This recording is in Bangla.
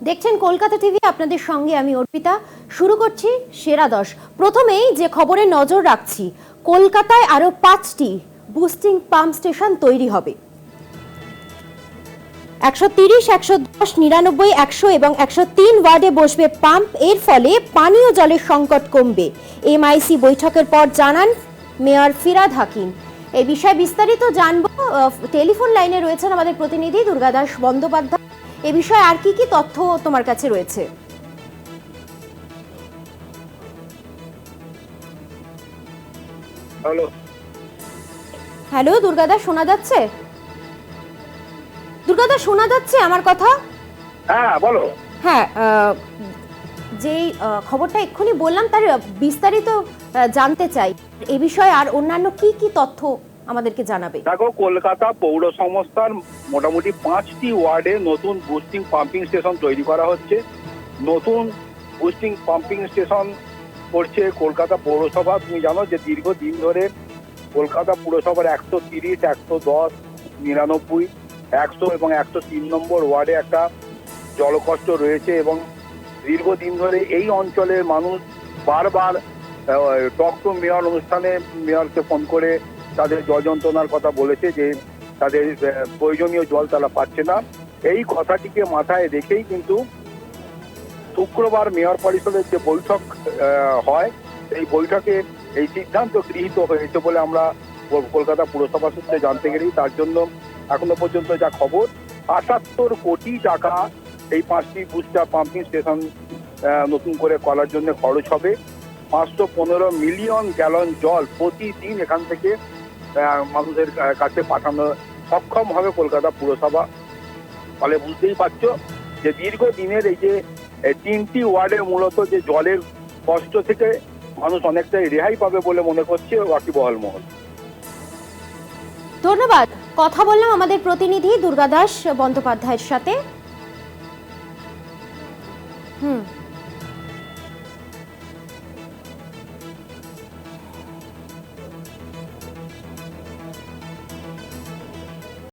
দেখছেন কলকাতা টিভি, আপনাদের সঙ্গে আমি অর্পিতা। শুরু করছি সেরা দশ। প্রথমেই যে খবরে নজর রাখছি, কলকাতায় আরও পাঁচটি বুস্টিং পাম্প স্টেশন তৈরি হবে। একশো তিরিশ, একশো দশ, নিরানব্বই, একশো এবং একশো তিন ওয়ার্ডে বসবে পাম্পের ফলে পানীয় জলের সংকট কমবে। এমআইসি বৈঠকের পর জানান মেয়র ফিরাদ হাকিম। এই বিষয়ে বিস্তারিত জানব টেলিফোন লাইনে রয়েছেন আমাদের প্রতিনিধি দুর্গাদাস বন্দ্যোপাধ্যায়। এ বিষয়ে আর কি কি তথ্য তোমার কাছে রয়েছে? হ্যালো। হ্যালো দুর্গাদাস শোনা যাচ্ছে? দুর্গাদাস শোনা যাচ্ছে আমার কথা? হ্যাঁ বলো। হ্যাঁ আহ, খবরটা এক্ষুনি বললাম তার বিস্তারিত জানতে চাই। এ বিষয়ে আর অন্যান্য কি কি তথ্য আমাদেরকে জানাবে। দেখো, কলকাতা পৌর সংস্থার মোটামুটি পাঁচটি ওয়ার্ডে নতুন বুস্টিং পাম্পিং স্টেশন তৈরি করা হচ্ছে। নতুন বুস্টিং পাম্পিং স্টেশন করছে কলকাতা পৌরসভা। তুমি জানো যে দীর্ঘদিন ধরে কলকাতা পুরসভার একশো তিরিশ, একশো দশ, নিরানব্বই, একশো এবং একশো তিন নম্বর ওয়ার্ডে একটা জলকষ্ট রয়েছে এবং দীর্ঘদিন ধরে এই অঞ্চলের মানুষ বারবার টক টু মেয়র অনুষ্ঠানে মেয়রকে ফোন করে তাদের জল যন্ত্রণার কথা বলেছে যে তাদের প্রয়োজনীয় জল তারা পাচ্ছে না। এই কথাটিকে মাথায় রেখেই কিন্তু শুক্রবার মেয়র পরিষদের যে বৈঠক হয়, এই বৈঠকে এই সিদ্ধান্ত গৃহীত হয়েছে বলে আমরা কলকাতা পুরসভা সূত্রে জানতে গেলেই তার জন্য এখনও পর্যন্ত যা খবর। আটাত্তর কোটি টাকা এই পাঁচটি বুস্টার পাম্পিং স্টেশন নতুন করে করার জন্য খরচ হবে। পাঁচশো পনেরো মিলিয়ন গ্যালন জল প্রতিদিন এখান থেকে মানুষের কাছে পাঠানো সক্ষম হবে কলকাতা পুরসভা। ফলে বুঝতেই পারছ যে দীর্ঘদিনের এই যে তিনটি ওয়ার্ডের মূলত যে জলের কষ্ট থেকে মানুষ অনেকটাই রেহাই পাবে বলে মনে করছে ওয়াকিবহল মহল ধন্যবাদ। কথা বললাম আমাদের প্রতিনিধি দুর্গাদাস বন্দ্যোপাধ্যায়ের সাথে। হুম।